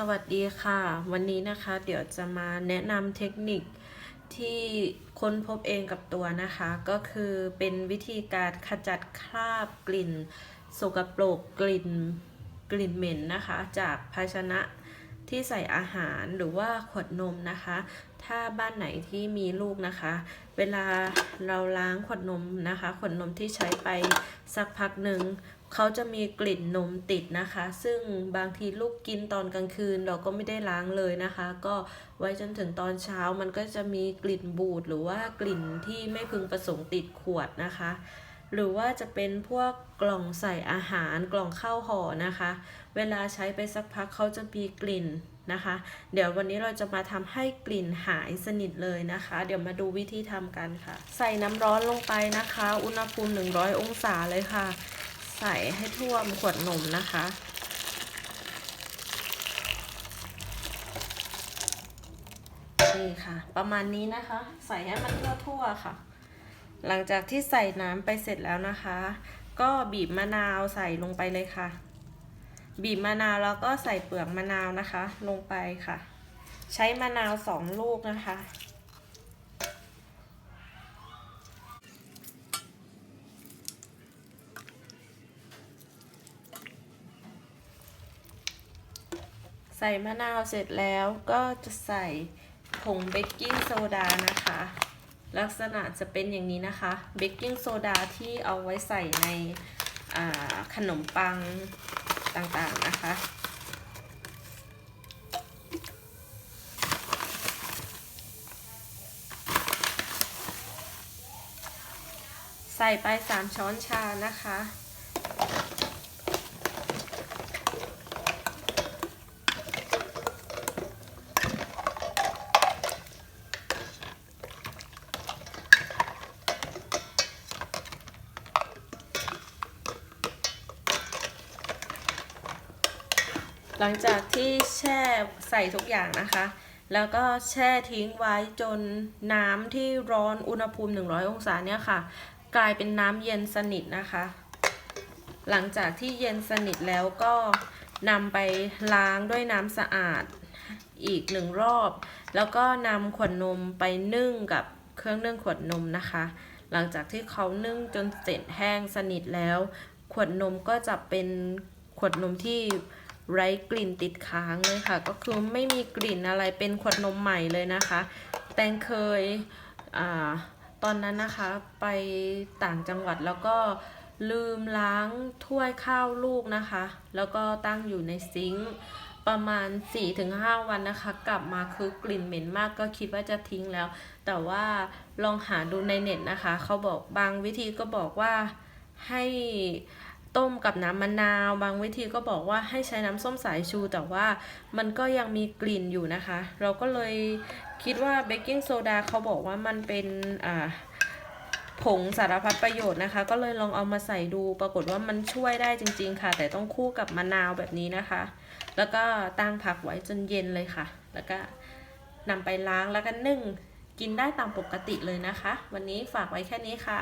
สวัสดีค่ะ วันนี้นะคะเดี๋ยวจะมาแนะนำเทคนิคที่ค้นพบเองกับตัวนะคะ ก็คือเป็นวิธีการขจัดคราบกลิ่นสกปรกกลิ่นกลิ่นเหม็นนะคะ จากภาชนะที่ใส่อาหารหรือว่าขวดนมนะคะ ถ้าบ้านไหนที่มีลูกนะคะ เวลาเราล้างขวดนมนะคะ ขวดนมที่ใช้ไปสักพักหนึ่ง เขาจะมีกลิ่นนมติดนะคะ ซึ่งบางทีลูกกินตอนกลางคืนเราก็ไม่ได้ล้างเลยนะคะ ก็ไว้จนถึงตอนเช้ามันก็จะมีกลิ่นบูดหรือว่ากลิ่นที่ไม่พึงประสงค์ติดขวดนะคะ หรือว่าจะเป็นพวกกล่องใส่อาหารกล่องข้าวห่อนะคะ เวลาใช้ไปสักพักเขาจะมีกลิ่นนะคะ เดี๋ยววันนี้เราจะมาทำให้กลิ่นหายสนิทเลยนะคะ เดี๋ยวมาดูวิธีทำกันค่ะ ใส่น้ำร้อนลงไปนะคะ อุณหภูมิ 100 องศาเลยค่ะ ใส่ให้ท่วมขวดนมนะคะ นี่ค่ะ ประมาณนี้นะคะ ใส่ให้มันทั่วๆค่ะ หลังจากที่ใส่น้ำไปเสร็จแล้วนะคะ ก็บีบมะนาวใส่ลงไปเลยค่ะ บีบมะนาวแล้วก็ใส่เปลือกมะนาวนะคะ ลงไปค่ะ ใช้มะนาวสองลูกนะคะ ใส่มะนาวเสร็จแล้วก็จะใส่ผงเบกกิ้งโซดานะคะ ลักษณะจะเป็นอย่างนี้นะคะ เบกกิ้งโซดาที่เอาไว้ใส่ในขนมปังต่างๆนะคะใส่ไปสามช้อนชานะคะ หลังจากที่แช่ใส่ทุกอย่างนะคะ แล้วก็แช่ทิ้งไว้จนน้ำที่ร้อนอุณหภูมิ 100 องศาเนี่ยค่ะ กลายเป็นน้ำเย็นสนิทนะคะ หลังจากที่เย็นสนิทแล้วก็นำไปล้างด้วยน้ำสะอาดอีกหนึ่งรอบ แล้วก็นำขวดนมไปนึ่งกับเครื่องนึ่งขวดนมนะคะ หลังจากที่เขานึ่งจนเสร็จแห้งสนิทแล้ว ขวดนมก็จะเป็นขวดนมที่ ไร้กลิ่นติดค้างเลยค่ะ ก็คือไม่มีกลิ่นอะไรเป็นขวดนมใหม่เลยนะคะ แตงเคยอตอนนั้นนะคะไปต่างจังหวัดแล้วก็ลืมล้างถ้วยข้าวลูกนะคะ แล้วก็ตั้งอยู่ในซิงค์ประมาณ 4-5 วันนะคะ กลับมาคือกลิ่นเหม็นมากก็คิดว่าจะทิ้งแล้ว แต่ว่าลองหาดูในเน็ตนะคะ เขาบอกบางวิธีก็บอกว่าให้ ต้มกับน้ำมะนาว บางวิธีก็บอกว่าให้ใช้น้ำส้มสายชู แต่ว่ามันก็ยังมีกลิ่นอยู่นะคะ เราก็เลยคิดว่าเบกกิ้งโซดาเขาบอกว่ามันเป็นอ่าผงสารพัดประโยชน์นะคะ ก็เลยลองเอามาใส่ดูปรากฏว่ามันช่วยได้จริง ๆ ค่ะ แต่ต้องคู่กับมะนาวแบบนี้นะคะ แล้วก็ตั้งผักไว้จนเย็นเลยค่ะ แล้วก็นำไปล้างแล้วก็นึ่ง กินได้ตามปกติเลยนะคะ วันนี้ฝากไว้แค่นี้ค่ะ